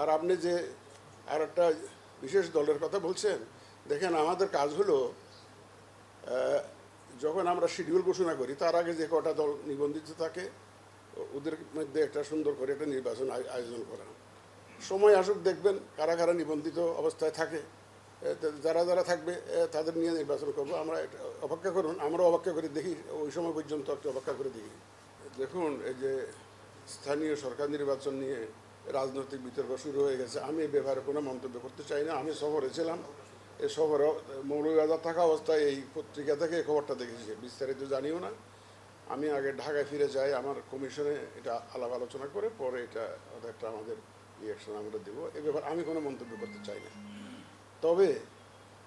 আর আপনি যে আর একটা বিশেষ দলের কথা বলছেন, দেখেন আমাদের কাজ হলো যখন আমরা শিডিউল ঘোষণা করি, তার আগে যে কটা দল নিবন্ধিত থাকে, ওদের মধ্যে একটা সুন্দর করে একটা নির্বাচন আয়- আয়োজন করা। সময় আসুক, দেখবেন কারা কারা নিবন্ধিত অবস্থায় থাকে। যারা যারা থাকবে তাদের নিয়ে নির্বাচন করব। আমরা অপেক্ষা করুন আমরা অপেক্ষা করে, দেখি ওই সময় পর্যন্ত একটু অপেক্ষা করে দেখি। দেখুন, এই যে স্থানীয় সরকার নির্বাচন নিয়ে রাজনৈতিক বিতর্ক শুরু হয়ে গেছে। আমি এই ব্যাপারে কোনো মন্তব্য করতে চাই না। আমি শহরে ছিলাম। এই শহরে মৌলবাজার থাকা অবস্থায় এই পত্রিকা থেকে এই খবরটা দেখেছি। বিস্তারিত জানিও না। আমি আগে ঢাকায় ফিরে যাই। আমার কমিশনে এটা আলাপ আলোচনা করে পরে এটা একটা আমাদের রিয়াকশন আমরা দেবো। এ ব্যাপারে আমি কোনো মন্তব্য করতে চাই না। তবে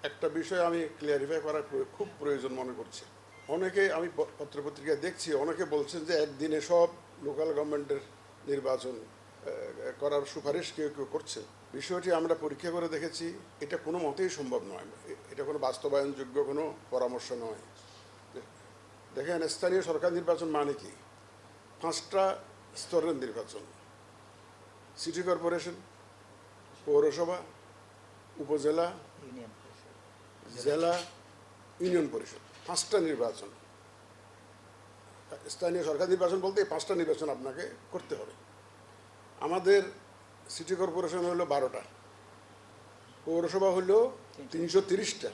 একটা বিষয় আমি ক্লিয়ারিফাই করার খুব প্রয়োজন মনে করছি। অনেকে আমি পত্রপত্রিকায় দেখছি, অনেকে বলছেন যে একদিনে সব লোকাল গভর্নমেন্টের নির্বাচন করার সুপারিশ কেউ কেউ করছে। বিষয়টি আমরা পরীক্ষা করে দেখেছি, এটা কোনো মতেই সম্ভব নয়। এটা কোনো বাস্তবায়নযোগ্য কোনো পরামর্শ নয়। দেখেন, স্থানীয় সরকার নির্বাচন মানে কি? পাঁচটা স্তরের নির্বাচন। সিটি কর্পোরেশন, পৌরসভা, উপজেলা, জেলা ইউনিয়ন পরিষদ, পাঁচটা নির্বাচন। স্থানীয় সরকার নির্বাচন বলতে এই পাঁচটা নির্বাচন আপনাকে করতে হবে। আমাদের সিটি কর্পোরেশন হলো বারোটা। পৌরসভা হলো তিনশো তিরিশটা।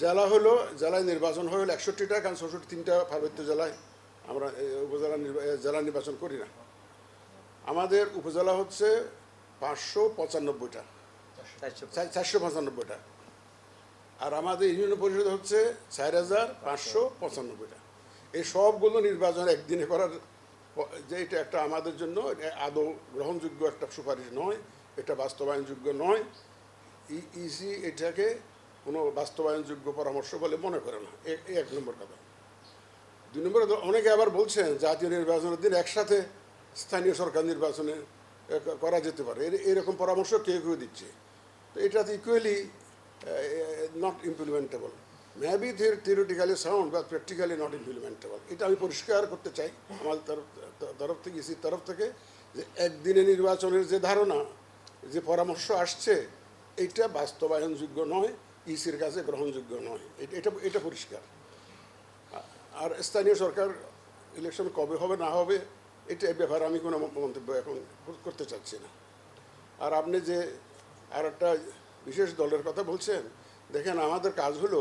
জেলা হলো জেলায় নির্বাচন হলো একষট্টিটা কারণ চৌষট্টি তিনটা পার্বত্য জেলায় আমরা উপজেলা জেলা নির্বাচন করি না। আমাদের উপজেলা হচ্ছে পাঁচশো পঁচানব্বইটা। চারশো পঁচানব্বইটা। আর আমাদের ইউনিয়ন পরিষদ হচ্ছে চার হাজার পাঁচশো পঁচানব্বইটা। এই সবগুলো নির্বাচন একদিনে করার যে এটা একটা আমাদের জন্য আদৌ গ্রহণযোগ্য একটা সুপারিশ নয়, এটা বাস্তবায়নযোগ্য নয়। ই ইসি এটাকে কোনো বাস্তবায়নযোগ্য পরামর্শ বলে মনে করে না। এক নম্বর কথা। দুই নম্বর অনেকে আবার বলছেন জাতীয় নির্বাচনের দিন একসাথে স্থানীয় সরকার নির্বাচনে করা যেতে পারে। এর- এরকম পরামর্শ কেউ কেউ দিচ্ছে? তো এটা তো equally not implementable maybe theoretically sound বা প্র্যাকটিক্যালি নট ইমপ্লিমেন্টেবল এটা আমি পরিষ্কার করতে চাই। আমার তরফ তরফ থেকে ইসির তরফ থেকে যে একদিনে নির্বাচনের যে ধারণা, যে পরামর্শ আসছে, এটা বাস্তবায়নযোগ্য নয়, ইসির কাছে গ্রহণযোগ্য নয়। এটা এটা পরিষ্কার। আর স্থানীয় সরকার ইলেকশন কবে হবে, না হবে এটা ব্যাপারে আমি কোনো মন্তব্য এখন করতে চাচ্ছি না। আর আপনি যে আর একটা বিশেষ দলের কথা বলছেন, দেখেন আমাদের কাজ হলো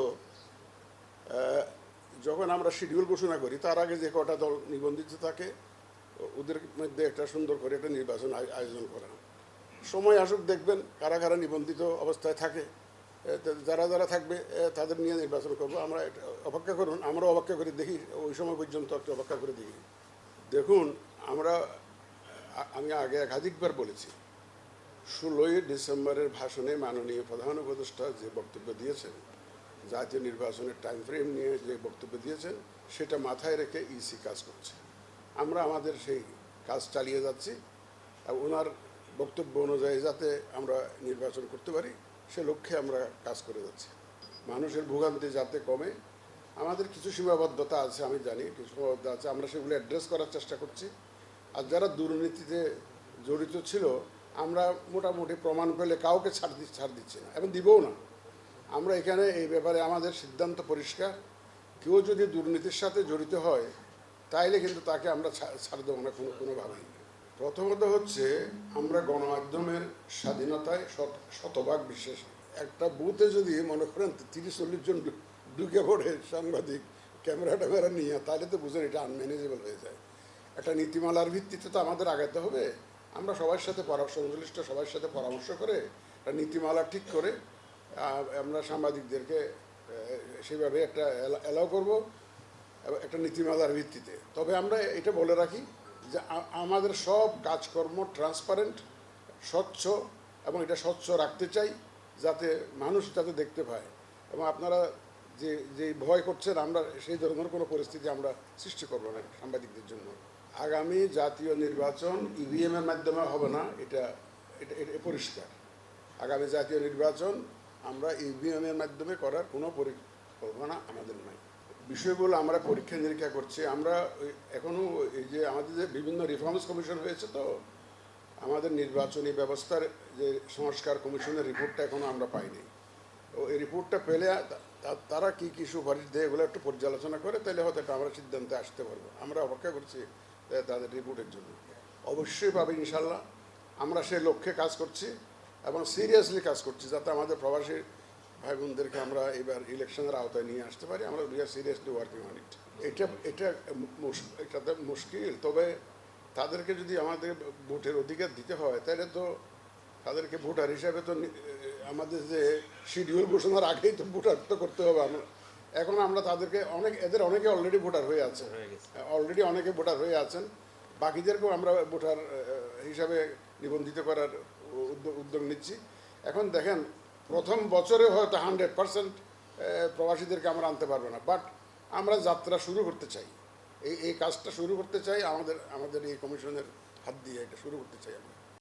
যখন আমরা শিডিউল ঘোষণা করি, তার আগে যে কটা দল নিবন্ধিত থাকে, ওদের মধ্যে একটা সুন্দর করে একটা নির্বাচন আয়- আয়োজন করা। সময় আসুক, দেখবেন কারা কারা নিবন্ধিত অবস্থায় থাকে। যারা যারা থাকবে তাদের নিয়ে নির্বাচন করব। আমরা অপেক্ষা করুন আমরা অপেক্ষা করে দেখি, ওই সময় পর্যন্ত একটু অপেক্ষা করে দেখি। দেখুন, আমরা আমি আগে একাধিকবার বলেছি, ষোলোই ডিসেম্বরের ভাষণে মাননীয় প্রধান উপদেষ্টা যে বক্তব্য দিয়েছেন জাতীয় নির্বাচনের টাইম ফ্রেম নিয়ে যে বক্তব্য দিয়েছেন সেটা মাথায় রেখে ইসি কাজ করছে। আমরা আমাদের সেই কাজ চালিয়ে যাচ্ছি ওনার বক্তব্য অনুযায়ী যাতে আমরা নির্বাচন করতে পারি, সে লক্ষ্যে আমরা কাজ করে যাচ্ছি। মানুষের ভোগান্তি যাতে কমে, আমাদের কিছু সীমাবদ্ধতা আছে, আমি জানি কিছু সীমাবদ্ধতা আছে, আমরা সেগুলো অ্যাড্রেস করার চেষ্টা করছি। আর যারা দুর্নীতিতে জড়িত ছিল, আমরা মোটামুটি প্রমাণ পেলে কাউকে ছাড় ছাড় দিচ্ছি না, এবং দিবও না। আমরা এখানে এই ব্যাপারে আমাদের সিদ্ধান্ত পরিষ্কার। কেউ যদি দুর্নীতির সাথে জড়িত হয়, তাইলে কিন্তু তাকে আমরা ছাড় দেবো না কোনো, কোনোভাবেই। প্রথমত হচ্ছে, আমরা গণমাধ্যমের স্বাধীনতায় শত- শতভাগ বিশ্বাস একটা বুথে যদি মনে করেন তিরিশ, চল্লিশ জন ঢুকে পড়ে সাংবাদিক, ক্যামেরা ট্যামেরা নিয়ে তাহলে তো বুঝেন এটা আনম্যানেজেবল হয়ে যায়। একটা নীতিমালার ভিত্তিতে তো আমাদের আগাতে হবে। আমরা সবার সাথে পরামর্শ সংশ্লিষ্ট সবার সাথে পরামর্শ করে, একটা নীতিমালা ঠিক করে আমরা সাংবাদিকদেরকে সেভাবে একটা অ্যালাউ করব একটা নীতিমালার ভিত্তিতে। তবে আমরা এটা বলে রাখি যে আমাদের সব কাজকর্ম ট্রান্সপারেন্ট স্বচ্ছ এবং এটা স্বচ্ছ রাখতে চাই যাতে মানুষ যাতে দেখতে পায়। এবং আপনারা যে যে ভয় করছেন, আমরা সেই ধরনের কোনো পরিস্থিতি আমরা সৃষ্টি করব না সাংবাদিকদের জন্য। আগামী জাতীয় নির্বাচন ইভিএমের মাধ্যমে হবে না এটা এটা পরিষ্কার। আগামী জাতীয় নির্বাচন আমরা ইভিএম এর মাধ্যমে করার কোনো পরিকল্পনা আমাদের নাই। বিষয়গুলো আমরা পরীক্ষা নিরীক্ষা করছি। আমরা ওই এখনও এই যে আমাদের যে বিভিন্ন রিফর্মস কমিশন হয়েছে তো, আমাদের নির্বাচনী ব্যবস্থার যে সংস্কার কমিশনের রিপোর্টটা এখনও আমরা পাইনি। ও এই রিপোর্টটা পেলে তা- তা- তারা কি কি সুপারিশ দেয় এগুলো একটু পর্যালোচনা করে তাহলে হয়তো একটা আমরা সিদ্ধান্তে আসতে পারব। আমরা অপেক্ষা করছি তাদের রিপোর্টের জন্য। অবশ্যই পাবে ইনশাল্লাহ। আমরা সেই লক্ষ্যে কাজ করছি। এবং সিরিয়াসলি কাজ করছি যাতে আমাদের প্রবাসী ভাই বোনদেরকে আমরা এবার ইলেকশনের আওতায় নিয়ে আসতে পারি। আমরা we are seriously working on it এটা এটা এটাতে মুশকিল। তবে তাদেরকে যদি আমাদের ভোটের অধিকার দিতে হয় তাহলে তো তাদেরকে ভোটার হিসাবে তো আমাদের যে শিডিউল ঘোষণার আগেই তো ভোটার তো করতে হবে। আমরা এখন আমরা তাদেরকে অনেক এদের অনেকে অলরেডি ভোটার হয়ে আছে। অলরেডি অনেকে ভোটার হয়ে আছেন। বাকিদেরকেও আমরা ভোটার হিসাবে নিবন্ধিত করার উদ্যোগ নিচ্ছি। এখন দেখেন, প্রথম বছরে হয়তো হান্ড্রেড পারসেন্ট প্রবাসীদেরকে আমরা আনতে পারব না। বাট আমরা যাত্রা শুরু করতে চাই। এই এই কাজটা শুরু করতে চাই, আমাদের আমাদের এই কমিশনের হাত দিয়ে এটা শুরু করতে চাই আমরা।